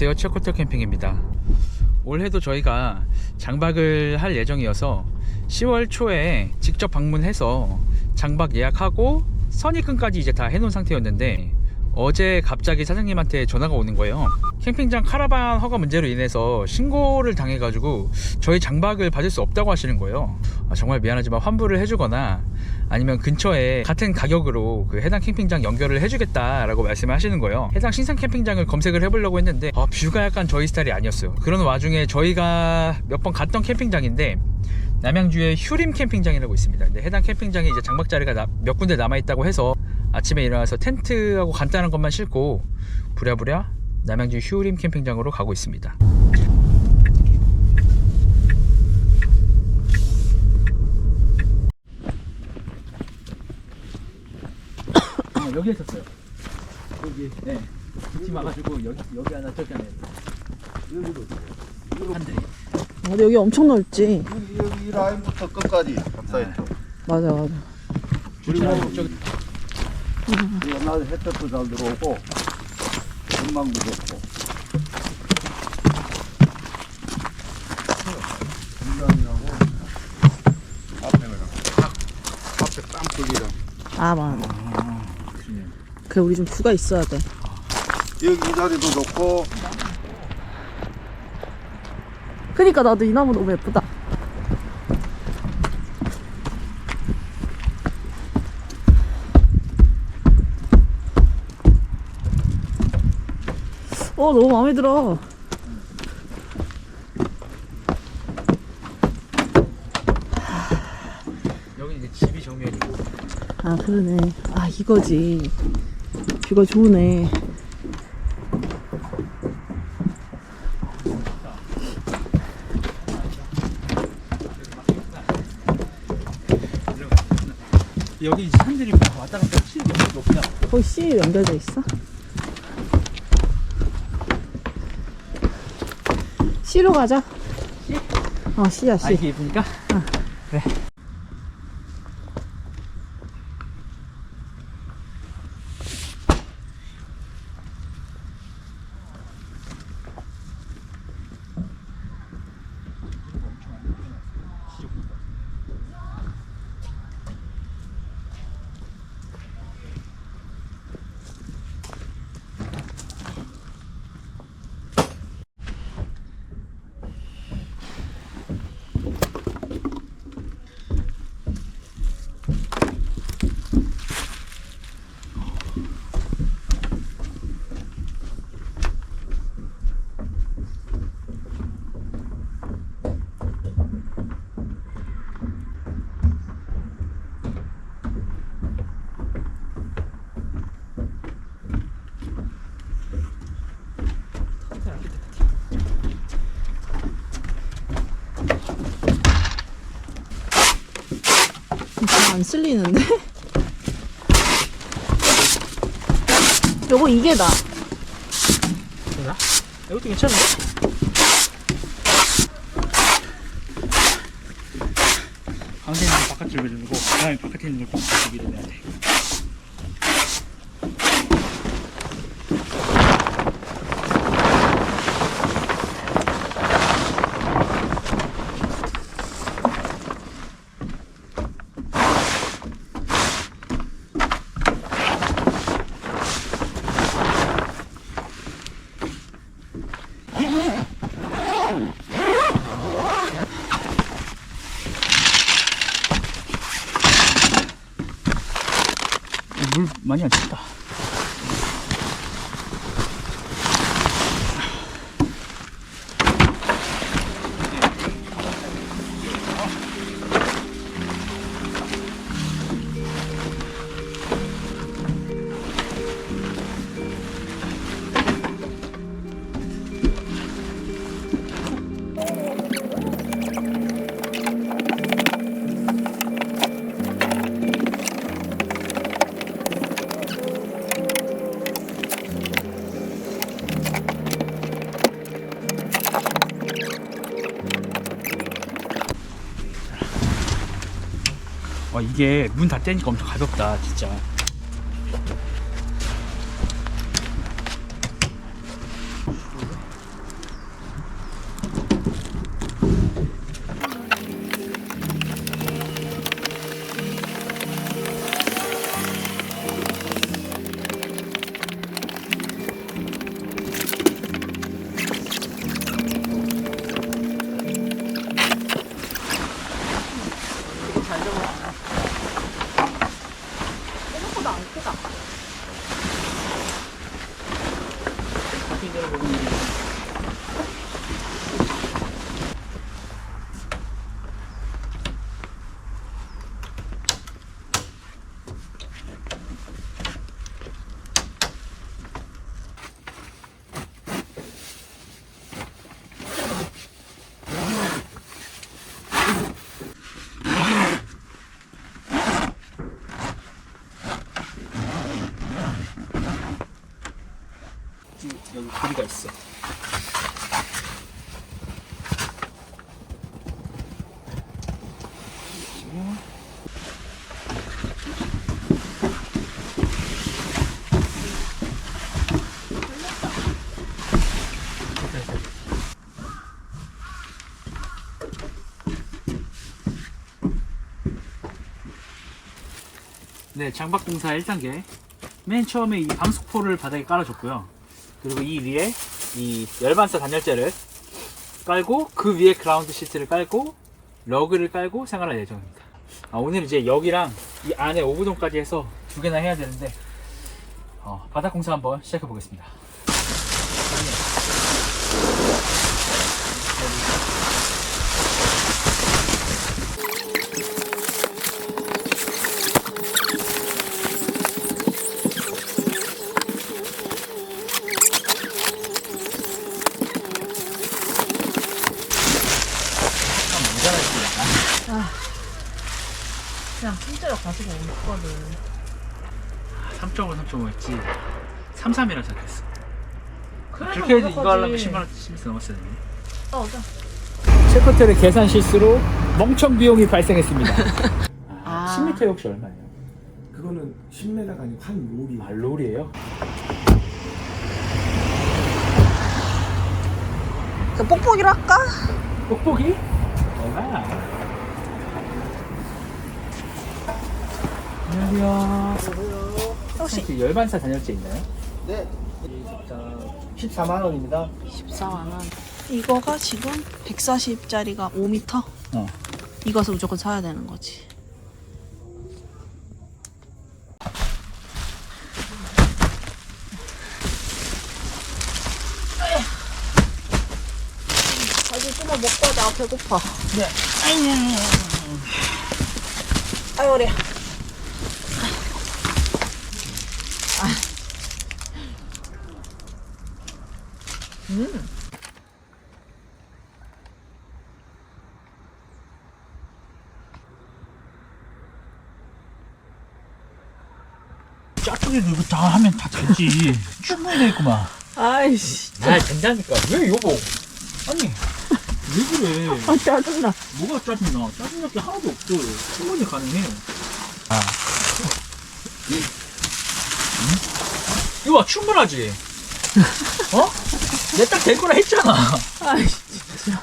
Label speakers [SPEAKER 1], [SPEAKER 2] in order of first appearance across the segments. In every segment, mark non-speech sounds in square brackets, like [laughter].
[SPEAKER 1] 안녕하세요. 치어코터 캠핑입니다. 올해도 저희가 장박을 할 예정이어서 10월 초에 직접 방문해서 장박 예약하고 선입금까지 이제 다 해놓은 상태였는데 어제 갑자기 사장님한테 전화가 오는 거예요. 캠핑장 카라반 허가 문제로 인해서 신고를 당해가지고 저희 장박을 받을 수 없다고 하시는 거예요. 아, 정말 미안하지만 환불을 해주거나 아니면 근처에 같은 가격으로 그 해당 캠핑장 연결을 해주겠다라고 말씀을 하시는 거예요 해당 신상 캠핑장을 검색을 해보려고 했는데 아, 뷰가 약간 저희 스타일이 아니었어요 그런 와중에 저희가 몇 번 갔던 캠핑장인데 남양주의 휴림 캠핑장이라고 있습니다. 근데 해당 캠핑장에 이제 장박 자리가 나- 몇 군데 남아 있다고 해서 아침에 일어나서 텐트하고 간단한 것만 싣고 부랴부랴 남양주 휴림 캠핑장으로 가고 있습니다. 아, 여기 있었어요. 여기 네. 기침 와가지고 여기 여기 하나 저기 하나
[SPEAKER 2] 여기도
[SPEAKER 1] 한 대.
[SPEAKER 3] 아, 근데 여기 엄청 넓지.
[SPEAKER 2] 여기 여기 이 라인부터 끝까지 탑사이트.
[SPEAKER 3] 맞아, 맞아.
[SPEAKER 1] 그리고 저기
[SPEAKER 2] 옛날 햇볕도 잘 들어오고 전망도 좋고. 앞에 앞에
[SPEAKER 3] 아, 맞아. 그래, 우리 좀 뷰가 있어야 돼.
[SPEAKER 2] 여기 이 자리도 좋고
[SPEAKER 3] 그니까 나도 이 나무 너무 예쁘다. 어, 너무 마음에 들어.
[SPEAKER 1] 여기 이제 집이 정면이고
[SPEAKER 3] 아, 그러네. 아, 이거지. 뷰가 좋으네.
[SPEAKER 1] 여기 이제 산들이 막 왔다 갔다 너무 높다.
[SPEAKER 3] 거기 C 연결돼 있어? C로 가자. 어, C야, C.
[SPEAKER 1] 아 이게 예쁘니까? 그래.
[SPEAKER 3] 잘 안 쓸리는데? 요거 이게 나.
[SPEAKER 1] 되나? 이것도 괜찮은데? 강세는 바깥쪽을 누르고 그다음에 바깥에 있는 걸 바깥쪽에 내야 돼. 물 많이 안 찼다. 이게 문 닫대니까 엄청 가볍다 진짜 수가 있어. 네, 장박 공사 1단계. 맨 처음에 이 방수포를 바닥에 깔아줬고요. 그리고 이 위에 이 열반사 단열재를 깔고 그 위에 그라운드 시트를 깔고 러그를 깔고 생활할 예정입니다. 아, 오늘 이제 여기랑 이 안에 오브존까지 해서 두 개나 해야 되는데 어, 바닥 공사 한번 시작해 보겠습니다. 한번 모자라겠습니다.
[SPEAKER 4] 그냥 진짜로 가지고 오거든.
[SPEAKER 1] 3.5, 3.5였지 3.3이라 생각했어. 그렇게 해도 이거 하려면
[SPEAKER 4] 어떡하지?
[SPEAKER 1] 10만 원씩 넘었어야 되네.
[SPEAKER 4] 싸우자.
[SPEAKER 1] 체코텔의 계산 실수로 멍청 비용이 발생했습니다. [laughs]
[SPEAKER 4] 아.
[SPEAKER 1] 10m 혹시 얼마예요?
[SPEAKER 2] 그거는 10m가 아니고 한 롤이
[SPEAKER 1] 아, 롤이에요?
[SPEAKER 4] 그 뽁뽁이로 할까?
[SPEAKER 1] 뽁뽁이? 얼마야? 안녕하세요.
[SPEAKER 4] 혹시
[SPEAKER 1] 혹시 열반사 단열재 있나요?
[SPEAKER 2] 네. 자, 14만 원입니다.
[SPEAKER 4] 14만 원. 이거가 지금 140짜리가 5m?
[SPEAKER 1] 어.
[SPEAKER 4] 이것을 무조건 사야 되는 거지. 좀만 먹고 하자. 배고파.
[SPEAKER 1] 네.
[SPEAKER 4] 아유, 우 리.
[SPEAKER 1] 짜투리도 이거 다 하면 다 되지. [laughs] 충분히 되겠구만.
[SPEAKER 4] 아이씨.
[SPEAKER 1] 아, 된다니까. 왜 여보? 아니, 왜 그래?
[SPEAKER 4] 아, 짜증나.
[SPEAKER 1] 뭐가 짜증나? 짜증날 게 하나도 없어. 충분히 가능해. 아. 음? 이거 봐, 충분하지? [laughs] 어? 내딱될 거라 했잖아.
[SPEAKER 4] 아이씨, 진짜.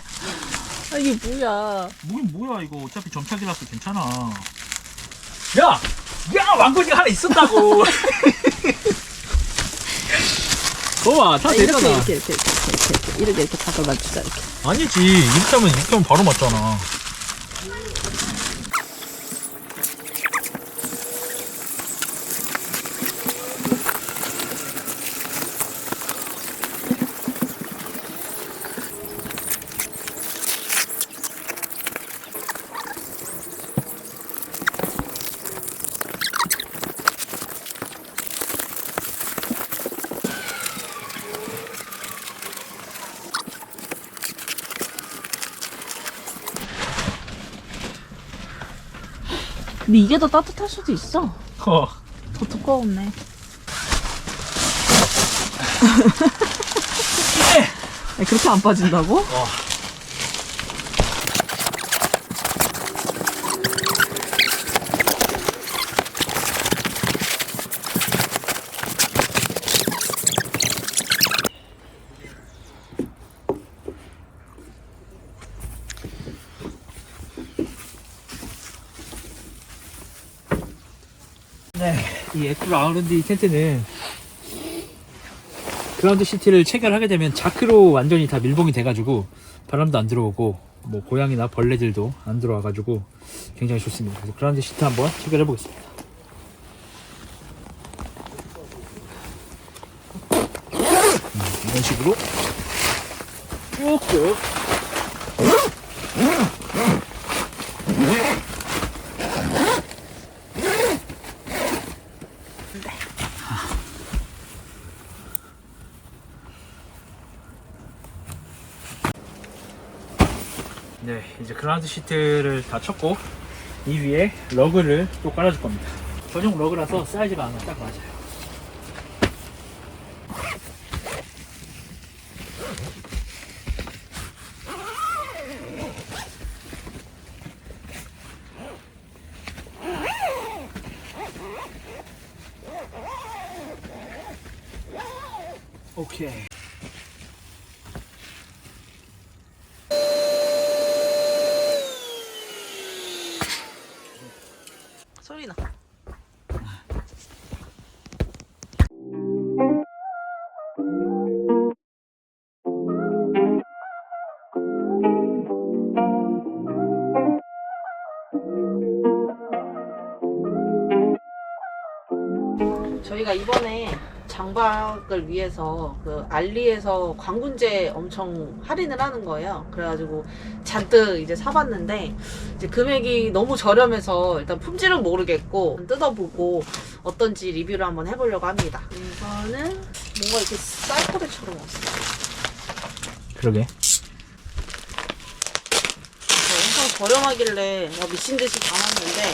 [SPEAKER 4] 아, 이게 뭐야.
[SPEAKER 1] 뭐긴 뭐야, 이거. 어차피 점착이라서 괜찮아. 야! 야! 왕건이가 하나 있었다고! 봐봐, 다
[SPEAKER 4] 아, 이렇게,
[SPEAKER 1] 되잖아.
[SPEAKER 4] 이렇게, 이렇게, 이렇게, 이렇게, 이렇게, 이렇게, 이렇게 각을 맞추자, 이렇게.
[SPEAKER 1] 아니지. 이렇게 하면, 이렇게 하면 바로 맞잖아.
[SPEAKER 4] 이게 더 따뜻할 수도 있어.
[SPEAKER 1] 어.
[SPEAKER 4] 더 두꺼웠네. [laughs] 그렇게 안 빠진다고?
[SPEAKER 1] 어. 네, 이 에쿠 라운드 텐트는 그라운드 시티를 체결하게 되면 자크로 완전히 다 밀봉이 돼가지고 바람도 안 들어오고 뭐 고양이나 벌레들도 안 들어와가지고 굉장히 좋습니다. 그래서 그라운드 시트 한번 체결해 보겠습니다. 음, 이런 식으로 쭉쭉 네, 이제 그라운드 시트를 다 쳤고 이 위에 러그를 또 깔아줄 겁니다. 전용 러그라서 사이즈가 아마 딱 맞아요. 오케이.
[SPEAKER 4] 소리 나. 저희가 이번에 장박을 위해서 그 알리에서 광군제 엄청 할인을 하는 거예요. 그래가지고 잔뜩 이제 사봤는데 이제 금액이 너무 저렴해서 일단 품질은 모르겠고 뜯어보고 어떤지 리뷰를 한번 해보려고 합니다. 이거는 뭔가 이렇게 쌀포대처럼 왔어요.
[SPEAKER 1] 그러게.
[SPEAKER 4] 엄청 저렴하길래 막 미친 듯이 담았는데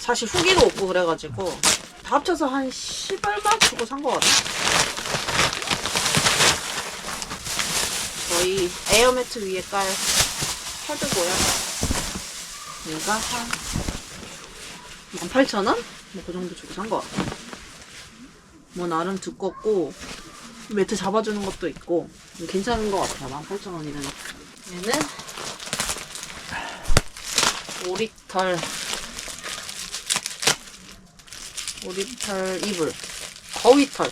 [SPEAKER 4] 사실 후기도 없고 그래가지고 다 합쳐서 한 10얼마 주고 산것 같아요. 저희 에어매트 위에 깔 헤드고요. 얘가 한 18,000원? 뭐 그 정도 주고 산것 같아요. 뭐 나름 두껍고 매트 잡아주는 것도 있고 괜찮은 것 같아요. 18,000원이면. 얘는 오리털 오리털 이불 거위털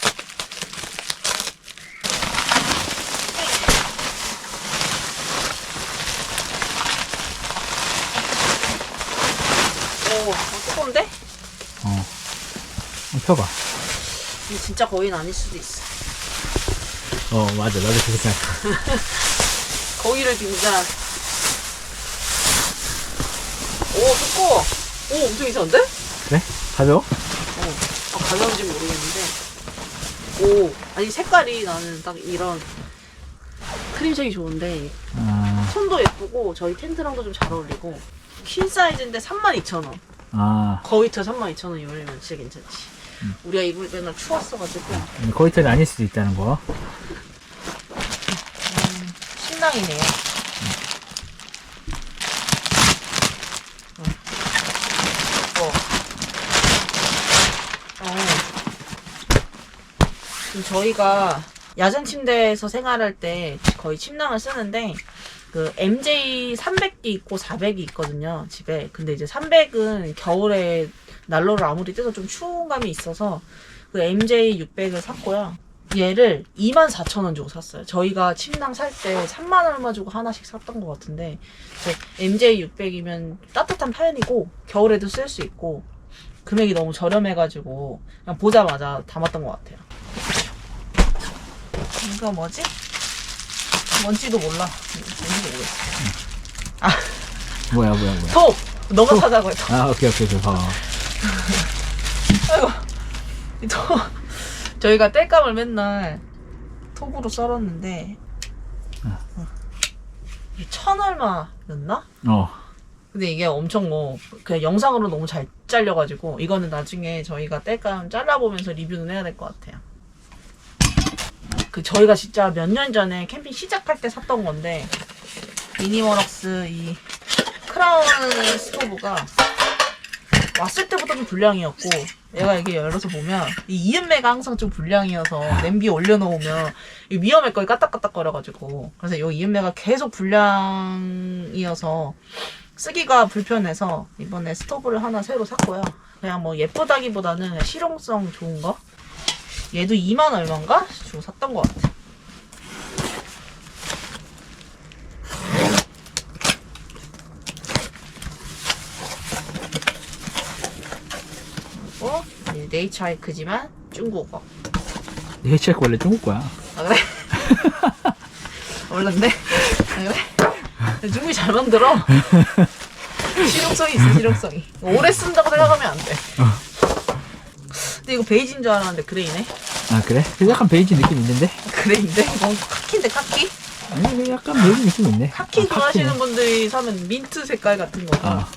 [SPEAKER 4] 오 어, 뜨거운데?
[SPEAKER 1] 어. 펴봐.
[SPEAKER 4] 이게 진짜 거위는 아닐 수도 있어
[SPEAKER 1] 어, 맞아. 나도 그렇게 생각해. [laughs]
[SPEAKER 4] 거위를 빙자한 오 두꺼워 오 엄청 이상한데?
[SPEAKER 1] 그래? 가벼워?
[SPEAKER 4] 어, 아, 가벼운지 모르겠는데. 오, 아니 색깔이 나는 딱 이런 크림색이 좋은데
[SPEAKER 1] 아,
[SPEAKER 4] 손도 예쁘고 저희 텐트랑도 좀 잘 어울리고 퀸 사이즈인데 32,000원.
[SPEAKER 1] 아.
[SPEAKER 4] 거위터 32,000원이면 진짜 괜찮지. 우리가 이불 맨날 추웠어가지고
[SPEAKER 1] 거위털이 아닐 수도 있다는 거.
[SPEAKER 4] 신랑이네요. 어. 어. 지금 저희가 야전 침대에서 생활할 때 거의 침낭을 쓰는데 그 MJ 300이 있고 400이 있거든요 집에 근데 이제 300은 겨울에 난로를 아무리 떼도 좀 추운 감이 있어서 그 MJ 600을 샀고요 얘를 24,000원 주고 샀어요. 저희가 침낭 살 때 3만 얼마 주고 하나씩 샀던 것 같은데 MJ 600이면 따뜻한 편이고 겨울에도 쓸 수 있고 금액이 너무 저렴해가지고 그냥 보자마자 담았던 것 같아요. 이거 뭐지? 뭔지도 몰라. 뭔지도 모르겠어.
[SPEAKER 1] 뭐야, 뭐야, 뭐야.
[SPEAKER 4] 톱! 너가 사자고 했어.
[SPEAKER 1] 아, 오케이, 오케이, 오케이. 어.
[SPEAKER 4] 이 톱. 저희가 땔감을 맨날 톱으로 썰었는데 어. 이게 천 얼마였나?
[SPEAKER 1] 어.
[SPEAKER 4] 근데 이게 엄청 뭐 그냥 영상으로 너무 잘 잘려가지고 이거는 나중에 저희가 땔감 잘라보면서 리뷰는 해야 될 것 같아요. 그 저희가 진짜 몇 년 전에 캠핑 시작할 때 샀던 건데 미니머럭스 이 크라운 스토브가 왔을 때부터 좀 불량이었고 얘가 이게 열어서 보면 이 이음매가 항상 좀 불량이어서 냄비에 올려놓으면 이 위험할 거리 까딱까딱거려가지고 그래서 이 이음매가 계속 불량이어서 쓰기가 불편해서 이번에 스토브를 하나 새로 샀고요. 그냥 뭐 예쁘다기보다는 실용성 좋은 거. 얘도 2만 얼마인가 주고 샀던 것 같아. 그리고 이 네이처 하이크지만 중국어.
[SPEAKER 1] 내 해치할 원래 중국 거야.
[SPEAKER 4] 아 그래? [laughs] 몰랐네. 아 그래? 중국이 잘 만들어. 실용성이 있어 실용성이. 오래 쓴다고 생각하면 안 돼. 근데 이거 베이지인 줄 알았는데 그레이네.
[SPEAKER 1] 아, 그래? 근데 약간 베이지 느낌 있는데? [laughs]
[SPEAKER 4] 그레이인데? 이건 카키인데 카키?
[SPEAKER 1] 아니, 근데 약간 베이지 느낌 있네.
[SPEAKER 4] 카키
[SPEAKER 1] 아,
[SPEAKER 4] 좋아하시는
[SPEAKER 1] 카키네.
[SPEAKER 4] 분들이 사면 민트 색깔 같은 거고.
[SPEAKER 1] 아,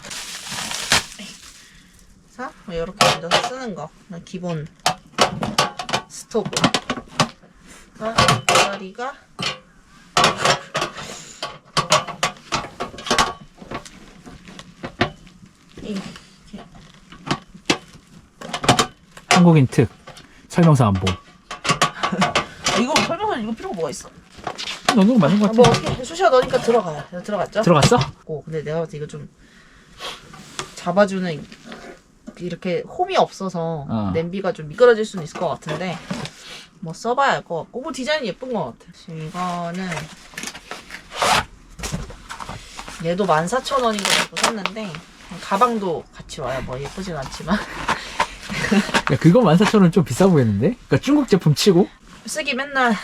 [SPEAKER 4] 자, 뭐 이렇게 앉아서 쓰는 거. 그냥 기본 스토브. 자, 다리가 이렇게.
[SPEAKER 1] 한국인 특. 설명서 안 봄. [laughs]
[SPEAKER 4] 이거 설명서 이거 필요가 뭐가 있어?
[SPEAKER 1] 넣는 거 맞는 거
[SPEAKER 4] 아,
[SPEAKER 1] 같아.
[SPEAKER 4] 뭐 수시가 넣으니까. 그래서 들어갔죠?
[SPEAKER 1] 들어갔어?
[SPEAKER 4] 고 근데 내가 봤을 때 이거 좀 잡아주는 이렇게 홈이 없어서
[SPEAKER 1] 어.
[SPEAKER 4] 냄비가 좀 미끄러질 수는 있을 것 같은데 뭐 써봐야 알 것 같고 뭐 디자인이 예쁜 것 같아. 이거는 얘도 14,000원인 거 갖고 샀는데 가방도 같이 와요. 뭐 예쁘진 않지만
[SPEAKER 1] 야, 그거 14,000원 좀 비싸 보이는데? 그러니까 중국 제품 치고?
[SPEAKER 4] 쓰기 맨날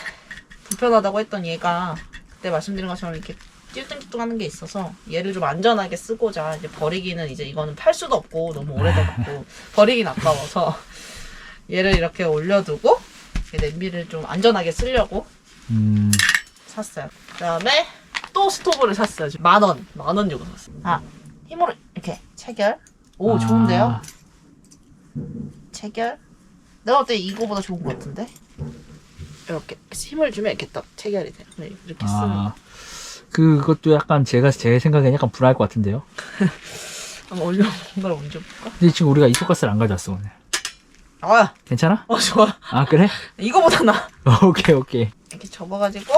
[SPEAKER 4] 불편하다고 했던 얘가 그때 말씀드린 것처럼 이렇게 찔뚱찔뚱하는 게 있어서 얘를 좀 안전하게 쓰고자 이제 버리기는 이제 이거는 팔 수도 없고 너무 오래돼갖고 [laughs] 버리긴 아까워서 얘를 이렇게 올려두고 이 냄비를 좀 안전하게 쓰려고
[SPEAKER 1] 음.
[SPEAKER 4] 샀어요. 그다음에 또 스토브를 샀어요. 만 원, 만 원 주고 샀어요. 아 힘으로 이렇게 체결. 오
[SPEAKER 1] 아.
[SPEAKER 4] 좋은데요? 체결. 내가 볼때 이거보다 좋은 것 같은데. 이렇게 힘을 주면 이렇게 딱 체결이 돼요. 네, 이렇게 쓰는
[SPEAKER 1] 아.
[SPEAKER 4] 거.
[SPEAKER 1] 그것도 약간 제가 제 생각엔 약간 불안할 것 같은데요. [laughs]
[SPEAKER 4] 한번 올려 걸 옮겨볼까?
[SPEAKER 1] 근데 지금 우리가 이소가스를 안 가져왔어 오늘.
[SPEAKER 4] 아,
[SPEAKER 1] 괜찮아?
[SPEAKER 4] 어 좋아.
[SPEAKER 1] 아 그래? [laughs]
[SPEAKER 4] 이거보다 나. [laughs]
[SPEAKER 1] 오케이 오케이.
[SPEAKER 4] 이렇게 접어가지고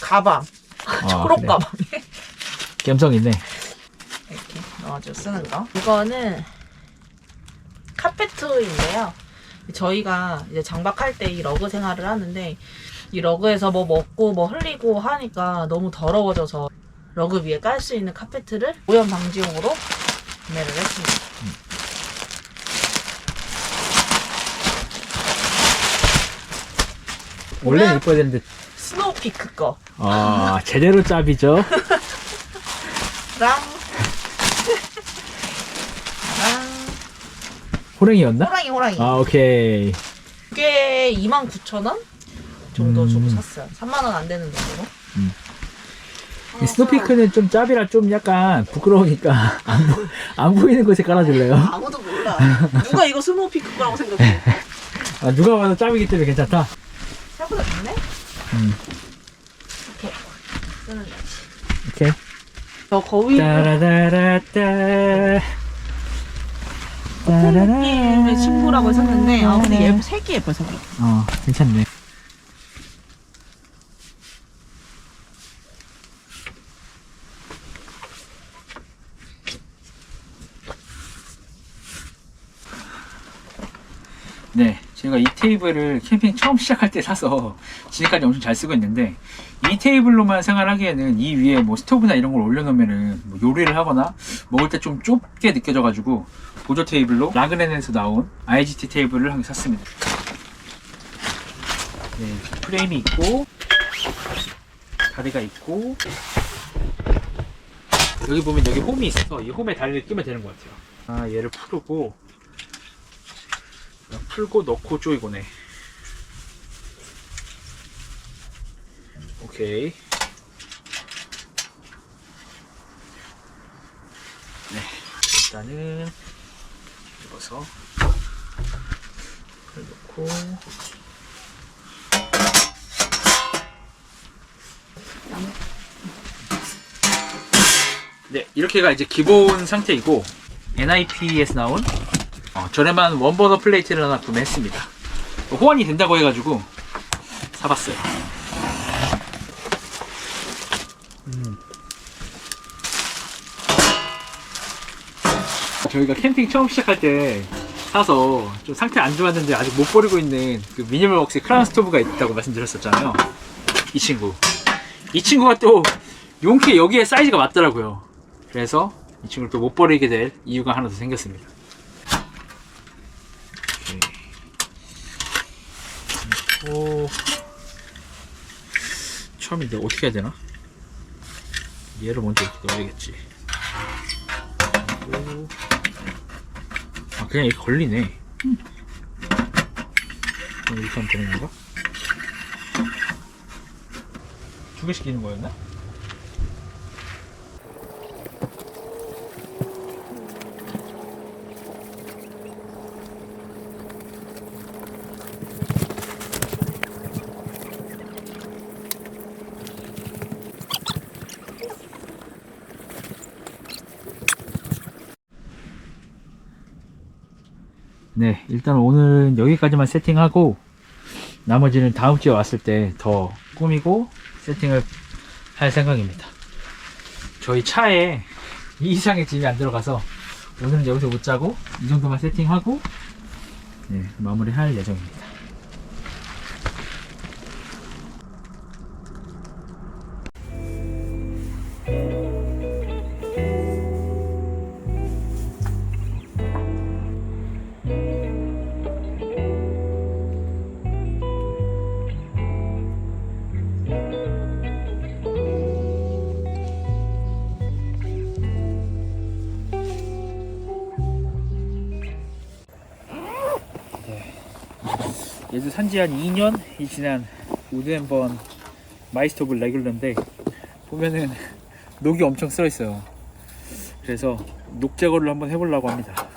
[SPEAKER 4] 가방,
[SPEAKER 1] 아,
[SPEAKER 4] 초록
[SPEAKER 1] 그래.
[SPEAKER 4] 가방에
[SPEAKER 1] 감성 있네.
[SPEAKER 4] 이렇게 넣어줘 쓰는 거. 이거는 카페트인데요. 저희가 이제 장박할 때 이 러그 생활을 하는데 이 러그에서 뭐 먹고 뭐 흘리고 하니까 너무 더러워져서 러그 위에 깔 수 있는 카페트를 오염 방지용으로 구매를 했습니다.
[SPEAKER 1] 원래는
[SPEAKER 4] 보면-
[SPEAKER 1] 이뻐야 되는데
[SPEAKER 4] 스노우피크 거.
[SPEAKER 1] 아 제대로 짭이죠. [laughs]
[SPEAKER 4] 랑. 랑.
[SPEAKER 1] 호랭이였나?
[SPEAKER 4] 호랑이 호랑이.
[SPEAKER 1] 아 오케이.
[SPEAKER 4] 이게 29,000원 정도
[SPEAKER 1] 음.
[SPEAKER 4] 주고 샀어요. 3만 원 안 되는 정도로.
[SPEAKER 1] 음. 이 스노피크는 좀 짭이라 좀 약간 부끄러우니까 [laughs] 안, 보, 안 보이는 곳에 깔아줄래요?
[SPEAKER 4] 아무도 몰라. 누가 이거 스노우피크 거라고 생각해? [laughs]
[SPEAKER 1] 아, 누가 봐도 짭이기 때문에 괜찮다.
[SPEAKER 4] 생각보다 좋네?
[SPEAKER 1] 음.
[SPEAKER 4] 이렇게 쓰는 거지.
[SPEAKER 1] 오케이.
[SPEAKER 4] 저 거위
[SPEAKER 1] 따라다라따.
[SPEAKER 4] 님의 친구라고 했었는데 아 근데 얘 색이 예뻐 색이.
[SPEAKER 1] 어, 괜찮네. 네, 제가 이 테이블을 캠핑 처음 시작할 때 사서 지금까지 엄청 잘 쓰고 있는데 이 테이블로만 생활하기에는 이 위에 뭐 스토브나 이런 걸 올려놓으면은 뭐 요리를 하거나 먹을 때 좀 좁게 느껴져가지고 보조 테이블로 라그렌에서 나온 IGT 테이블을 한 개 샀습니다. 네, 프레임이 있고 다리가 있고 여기 보면 여기 홈이 있어서 이 홈에 다리를 끼면 되는 것 같아요. 아 얘를 풀고 풀고 넣고 조이고네. 오케이. 네, 일단은 집어서 풀 넣고. 네, 이렇게가 이제 기본 상태이고 NIP에서 나온 어, 저렴한 원버너 플레이트를 하나 구매했습니다. 어, 호환이 된다고 해가지고 사봤어요. 저희가 캠핑 처음 시작할 때 사서 좀 상태 안 좋았는데 아직 못 버리고 있는 그 미니멀 웍스 크라운 스토브가 있다고 말씀드렸었잖아요. 이 친구. 이 친구가 또 용케 여기에 사이즈가 맞더라고요. 그래서 이 친구를 또 못 버리게 될 이유가 하나 더 생겼습니다. 오 처음인데 어떻게 해야 되나? 얘를 먼저 이렇게 넣어야겠지. 아 그냥 이렇게 걸리네. 그럼 이렇게 하면 되는 건가? 두개 시키는 거였나? 네, 일단 오늘은 여기까지만 세팅하고 나머지는 다음 주에 왔을 때 더 꾸미고 세팅을 할 생각입니다. 저희 차에 이 이상의 짐이 안 들어가서 오늘은 여기서 못 자고 이 정도만 세팅하고 네, 마무리할 예정입니다. 얘도 산지 한 2년이 지난 우드앤번 마이스토브 레귤러인데 보면은 녹이 엄청 쓸어 있어요. 그래서 녹 제거를 한번 해보려고 합니다.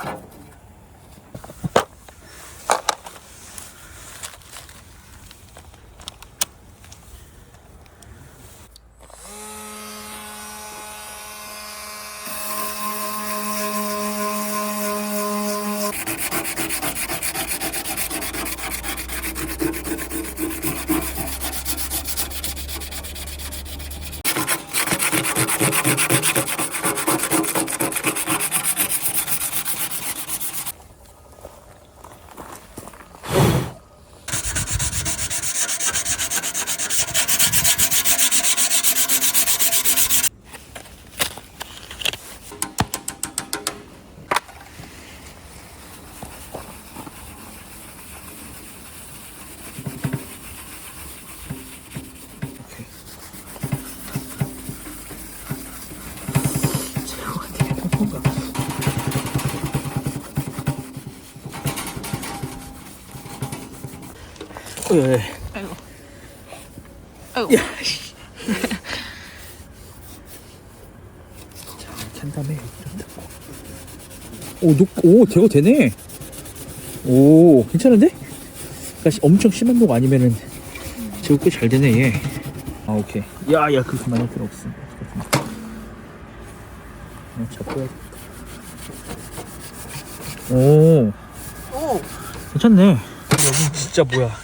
[SPEAKER 1] 어, 예, 예.
[SPEAKER 4] 아이고. 아이고.
[SPEAKER 1] 야, 씨. 자, 캔 다음에 오, 녹, 오, 제거 되네. 오, 괜찮은데? 그러니까 시- 엄청 심한 녹 아니면은 제거 꽤 잘 되네, 얘. 아, 오케이. 야, 야, 그렇게 많이 할 필요 없어. 어, 잡고. 오,
[SPEAKER 4] 오.
[SPEAKER 1] 괜찮네. 여기 진짜 뭐야.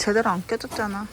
[SPEAKER 4] 제대로 안 껴졌잖아.